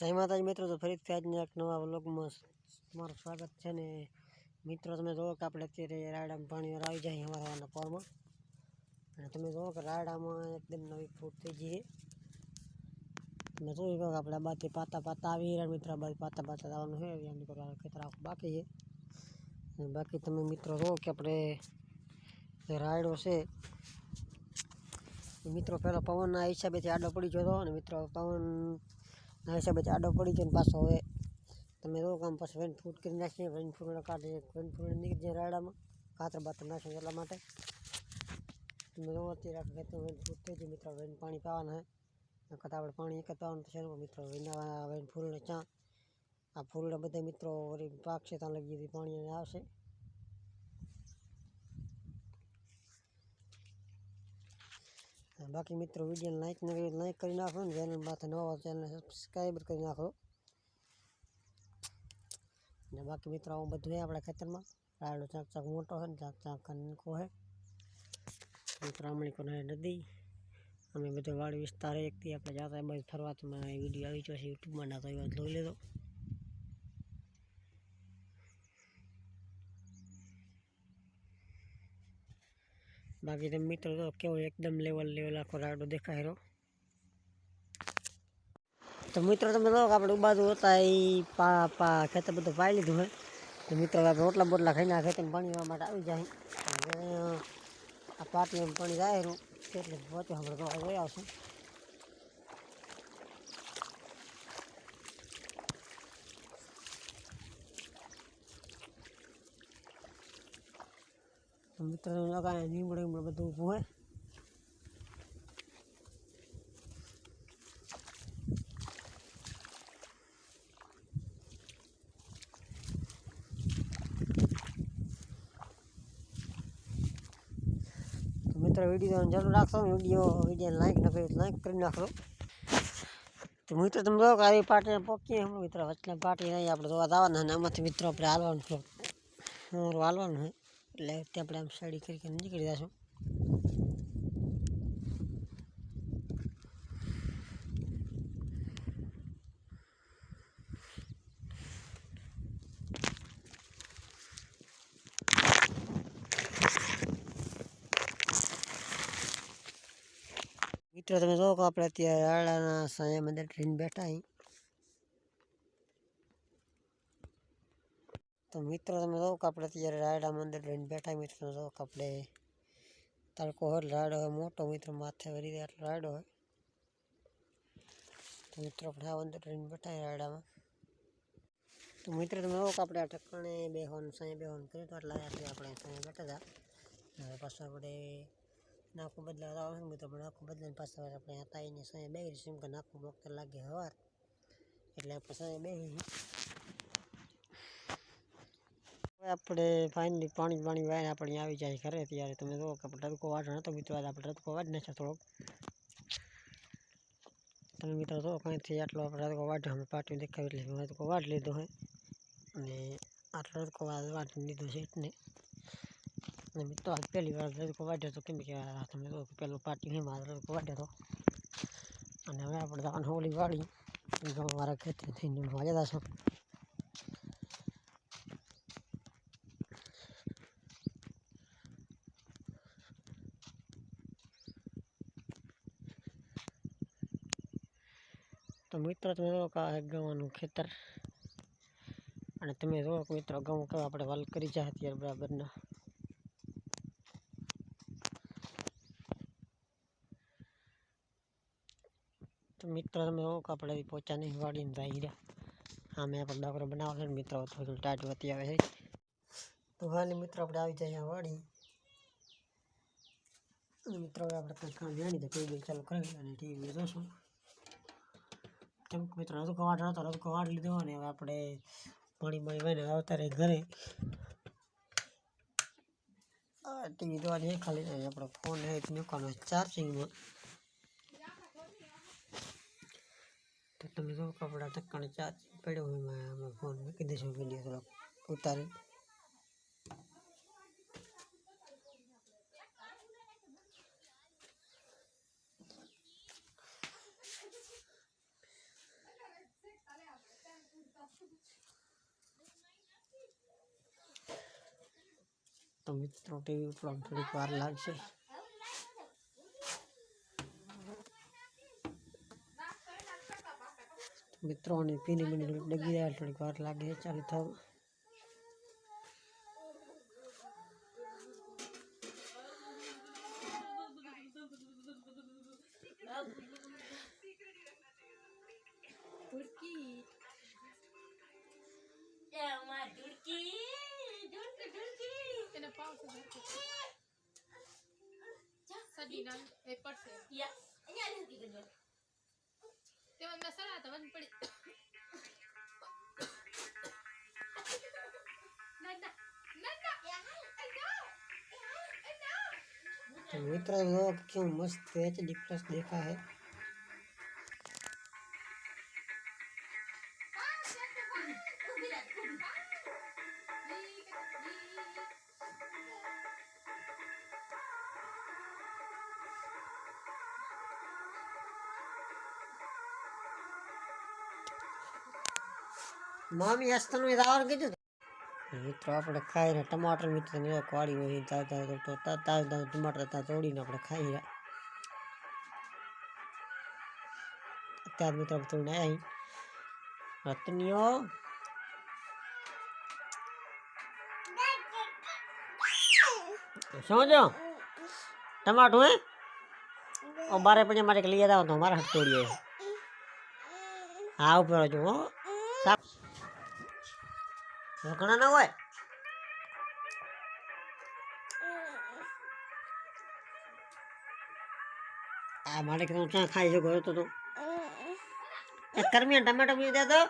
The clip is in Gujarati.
જય માતાજી મિત્રો, તો ફરીથી આજના એક નવા વ્લોગમાં તમારું સ્વાગત છે ને. મિત્રો, તમે જુઓ કે આપણે અત્યારે રાયડામાં પાણી આવી જાય અમારા પોરમાં અને તમે જુઓ કે રાયડામાં એકદમ નવી ફૂટ થઈ છે. તમે જોયું કહો આપણે બાકી પાતા પાતા આવી રહ્યા મિત્રો બાકી પાતા પાતા આવવાનું છે. એમની પર ખેતર બાકી છે. અને બાકી તમે મિત્રો જુઓ કે આપણે રાયડો છે મિત્રો પહેલાં પવનના હિસાબેથી આડો પડી ગયો હતો. અને મિત્રો પવન ના હિસાબે આડો પડી ગયો ને પાછો હવે તમે જો કામ પછી વેન ફૂટ કરી નાખીએ વેન ફૂટ કાઢી વેન ફૂટ નીકળી જાય રાડામાં કાતર બાતર નાખીએ એટલા માટે. તમે જો અત્યારે રાખે ખેતર વેન ફૂટ થઈ જાય, મિત્રો વેન પાણી પાવાના હે. નકર તો આપણે પાણી એક પાવાનું છે મિત્રો વેના વેન ફૂલને ચા, આ ફૂલના બધા મિત્રો પાક છે ત્યાં લગી પાણી આવશે. બાકી મિત્રો વીડિયો લાઈક ન કરી લાઈક કરી નાખો ને ચેનલ પાસે નવો ચેનલ સબસ્ક્રાઈબ કરી નાખો. ને બાકી મિત્રો આવું બધું છે આપણા ખેતરમાં. રાયડો ચાક ચાક મોટો છે ને ચાક ચાક નાનકો છે મિત્રો આમણી કોને નદી. અમે બધો વાડી વિસ્તાર છે એકથી આપણે જાતા બાજુ ફરવા તો મેં વીડિયો આવી ગયો છે, યુટ્યુબમાં ના તો એ વાત જોઈ લેતો બાકી તમે મિત્રો તો કેવો એકદમ લેવલ લેવલ આખો રાડો દેખાય રહ્યો. તો મિત્રો તમે લો કે આપણે ઉબાજુ હતા એ પા પા ખેતર બધું પાઈ લીધું હોય તો મિત્રો આપણે રોટલા બોટલા ખાઈને આ ખેતર પાણી માટે આવી જાય. હવે આ પાટીમાં પાણી જાય રહ્યું એટલે પહોંચ્યો આપણે તો આવશું મિત્રો તમે લગાય લીમડો લીમડો બધું ઊભું હોય. મિત્રો વીડિયો જરૂર રાખશો વીડિયો વીડિયો લાઈક ન કરી લાઈક કરી નાખશો તો મિત્રો, તમે જો આવી પાર્ટીને પોકીએ મિત્રો, વચ્ચે પાર્ટી નહીં આપણે જોવા જવાના અને આમાંથી મિત્રો આપણે હાલવાનું છે. હાલવાનું હોય એટલે ત્યાં આપણે આમ સાઈડ કરી નીકળી જશું. મિત્રો, તમે જોવો કે આપણે અત્યારે રાડાના સાયા મંદિર ટ્રેન બેઠા અહીં તો મિત્રો તમે જો કે આપણે અત્યારે રાયડા મંદિર ટ્રેન બેઠા મિત્રો જો કે આપણે તડકો હોય એટલે રાયડો હોય મોટો મિત્રો માથે વરી જાય એટલે રાયડો હોય તો મિત્રો આપણે આ અંદર ટ્રેન બેઠા અહીં રાયડામાં તો મિત્રો તમે જો કે આપણે આ ઠકાણે બેહવાનું સાંઈ બેહવાનું કર્યું તો એટલે આટલે આપણે સાંઈ બેઠા હતા હવે પાછું આપણે નાખું બદલાવા આવે મિત્રો આપણે નાખું બદલાઈને પાછા હવે આપણે હતા એની સાંઈ બેસી રહીશું કે નાખું વખતે લાગે હવાર એટલે આપણે સાંઈ બેસી હવે આપણે ફાઇનલી પાણી પાણી વાય આપણે આવી જાય ઘરે ત્યારે તમે જો કે આપણે ટરકો વાઢો નતો મિત્રો આજે આપણે ટરકો વાટ નાખ્યો થોડોક. તમે મિત્રો જો કંઈથી આટલો આપણે ટરકો વાટ્યો અમે પાટી દેખાવી એટલે મેં ટરકો વાઢી લીધો હોય અને આટલો ટરકો વાટ લીધો છે એટલે અને મિત્રો આજ પહેલી વાર તડકો વાટ્યો તો કેમ કે તમે જો પેલો પાટી નહીં મારો તડકો વાટ્યો હતો અને હવે આપણે જવાનું હોળી વાળી. મારા ખેતી થઈને મજા છો. તો મિત્રો, તમે જો આ ગવાનું ખેતર અને તમે જો મિત્રો ઘઉં કેવા આપણે વાલ કરી જાય અત્યારે બરાબરના. તો મિત્રો, તમે જો આપણે પોચા નહીં વાળીને જાય રહ્યા હા, મેં આપણે ડાકરો બનાવો છે મિત્રો થોડું ટાટ વતી આવે છે. તો હાલ મિત્રો, આપણે આવી જાય વાળી મિત્રો આપણે કંઈક કામ જાણી તો ટીવી ચાલુ કરી અને ટીવી જોશું. કેમ કે મિત્રો રજકો કવાડ હતો રજકો કવાડ લીધો અને હવે આપણે પાણી પાણી વહીને આવતા રહી ઘરે ટીવી જોવાની ખાલી આપણો ફોન છે મૂકવાનો ચાર્જિંગમાં તો તમે જો કપડા આપણા ધક્કાને ચાર્જિંગ પડ્યો હોય, એમાં ફોન મૂકી દેશો વીડિયો થોડોક ઉતારી તો મિત્રો ટીવી ઉપર થોડીક વાર લાગશે. મિત્રો અને પીની મિનિટ ડગી રહ્યા, થોડીક વાર લાગે, ચાલુ થવું. એને પાવ છે. ધરતી સડી ના એ પડશે યા ના ના તો મિત્રો જો કેવું મામી હસ્તનું આવવાનું કીધું હતું. મિત્રો આપણે ખાઈને ટમાટર મિત્રો ને એવા વાળી હોય તાજા તાજા તો તા- તાજા તાજા ટમાટર તા તોડીને આપણે ખાઈ રહ્યા અત્યારે મિત્રો થોડું અહીં રતનીઓ શું જો ટમાટું હે ઓ બારે પછી મારે લઈ આવો તો મારા હાથ તોડીએ હા ઉપર જો હો સાપ ઘણા ના હોય. આ માટે કે તું ક્યાં ખાઈ શકો તો તું? એ કરમિયા ટમેટો બી દે તો.